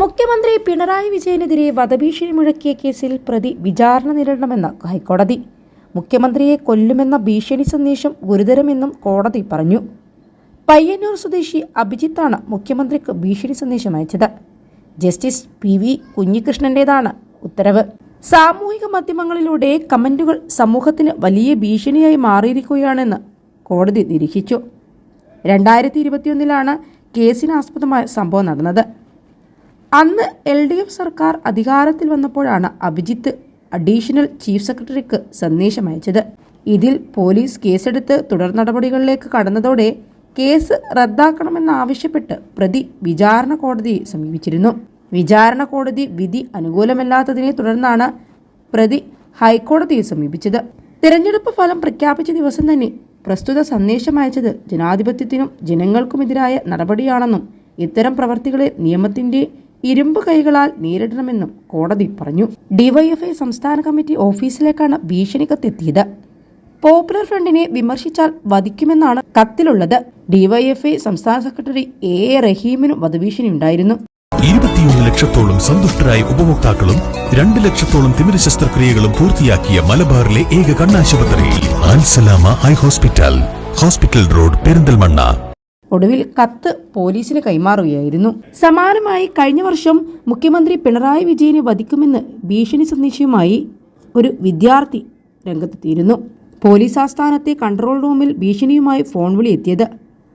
മുഖ്യമന്ത്രി പിണറായി വിജയനെതിരെ വധഭീഷണി മുഴക്കിയ കേസിൽ പ്രതി വിചാരണ നേരിടണമെന്ന് ഹൈക്കോടതി. മുഖ്യമന്ത്രിയെ കൊല്ലുമെന്ന ഭീഷണി സന്ദേശം ഗുരുതരമെന്നും കോടതി പറഞ്ഞു. പയ്യന്നൂർ സ്വദേശി അഭിജിത്താണ് മുഖ്യമന്ത്രിക്ക് ഭീഷണി സന്ദേശം അയച്ചത്. ജസ്റ്റിസ് പി വി കുഞ്ഞികൃഷ്ണന്റേതാണ് ഉത്തരവ്. സാമൂഹിക മാധ്യമങ്ങളിലൂടെ കമന്റുകൾ സമൂഹത്തിന് വലിയ ഭീഷണിയായി മാറിയിരിക്കുകയാണെന്ന് കോടതി നിരീക്ഷിച്ചു. രണ്ടായിരത്തി ഇരുപത്തിയൊന്നിലാണ് കേസിനാസ്പദമായ സംഭവം നടന്നത്. അന്ന് എൽ ഡി എഫ് സർക്കാർ അധികാരത്തിൽ വന്നപ്പോഴാണ് അഭിജിത്ത് അഡീഷണൽ ചീഫ് സെക്രട്ടറിക്ക് സന്ദേശം അയച്ചത്. ഇതിൽ പോലീസ് കേസെടുത്ത് തുടർ നടപടികളിലേക്ക് കടന്നതോടെ കേസ് റദ്ദാക്കണമെന്നാവശ്യപ്പെട്ട് പ്രതി വിചാരണ കോടതിയെ സമീപിച്ചിരുന്നു. വിചാരണ കോടതി വിധി അനുകൂലമല്ലാത്തതിനെ തുടർന്നാണ് പ്രതി ഹൈക്കോടതിയെ സമീപിച്ചത്. തെരഞ്ഞെടുപ്പ് ഫലം പ്രഖ്യാപിച്ച ദിവസം തന്നെ പ്രസ്തുത സന്ദേശം അയച്ചത് ജനാധിപത്യത്തിനും ജനങ്ങൾക്കുമെതിരായ നടപടിയാണെന്നും ഇത്തരം പ്രവർത്തികളെ നിയമത്തിന്റെ ഇരുമ്പ് കൈകളാൽ നേരിടണമെന്നും കോടതി പറഞ്ഞു. ഡിവൈഎഫ്ഐ സംസ്ഥാന കമ്മിറ്റി ഓഫീസിലേക്കാണ് ഭീഷണി കത്തെത്തിയത് പോപ്പുലർ ഫ്രണ്ടിനെ വിമർശിച്ചാൽ വധിക്കുമെന്നാണ് കത്തിലുള്ളത്. ഡിവൈഎഫ്ഐ സംസ്ഥാന സെക്രട്ടറി എ എ റഹീമിനും വധഭീഷണി ഉണ്ടായിരുന്നു ഇരുപത്തിയൊന്ന് ലക്ഷത്തോളം സന്തുഷ്ടരായ ഉപഭോക്താക്കളും രണ്ട് ലക്ഷത്തോളം തിമിര ശസ്ത്രക്രിയകളും പൂർത്തിയാക്കിയ മലബാറിലെ ഏക കണ്ണാശുപത്രി ഹോസ്പിറ്റൽ. Hospital road Perinthalmanna. ഒടുവിൽ കത്ത് പോലീസിന് കൈമാറുകയായിരുന്നു. സമാനമായി കഴിഞ്ഞ വർഷം മുഖ്യമന്ത്രി പിണറായി വിജയനെ വധിക്കുമെന്ന് ഭീഷണി സന്ദേശവുമായി ഒരു വിദ്യാർത്ഥി രംഗത്തെത്തിയിരുന്നു. പോലീസ് ആസ്ഥാനത്തെ കൺട്രോൾ റൂമിൽ ഭീഷണിയുമായി ഫോൺ വിളി എത്തിയത്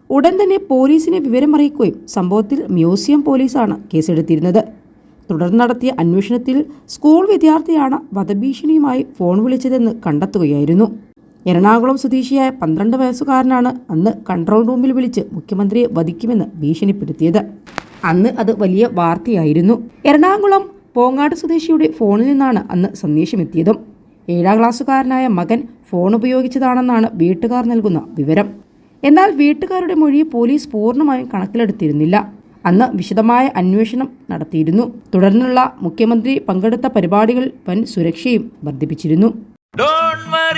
ഉടൻ തന്നെ പോലീസിനെ വിവരമറിയിക്കുകയും സംഭവത്തിൽ മ്യൂസിയം പോലീസാണ് കേസെടുത്തിരുന്നത്. തുടർന്ന് നടത്തിയ അന്വേഷണത്തിൽ സ്കൂൾ വിദ്യാർത്ഥിയാണ് വധഭീഷണിയുമായി ഫോൺ വിളിച്ചതെന്ന് കണ്ടെത്തുകയായിരുന്നു. എറണാകുളം സ്വദേശിയായ പന്ത്രണ്ട് വയസ്സുകാരനാണ് അന്ന് കൺട്രോൾ റൂമിൽ വിളിച്ച് മുഖ്യമന്ത്രിയെ വധിക്കുമെന്ന് ഭീഷണിപ്പെടുത്തിയത്. അന്ന് അത് വലിയ വാർത്തയായിരുന്നു. എറണാകുളം പോങ്ങാട് സ്വദേശിയുടെ ഫോണിൽ നിന്നാണ് അന്ന് സന്ദേശമെത്തിയതും. ഏഴാം ക്ലാസ്സുകാരനായ മകൻ ഫോൺ ഉപയോഗിച്ചതാണെന്നാണ് വീട്ടുകാർ നൽകുന്ന വിവരം. എന്നാൽ വീട്ടുകാരുടെ മൊഴി പോലീസ് പൂർണമായും കണക്കിലെടുത്തിരുന്നില്ല. അന്ന് വിശദമായ അന്വേഷണം നടത്തിയിരുന്നു. തുടർന്നുള്ള മുഖ്യമന്ത്രി പങ്കെടുത്ത പരിപാടികൾ വൻ സുരക്ഷയും വർദ്ധിപ്പിച്ചിരുന്നു.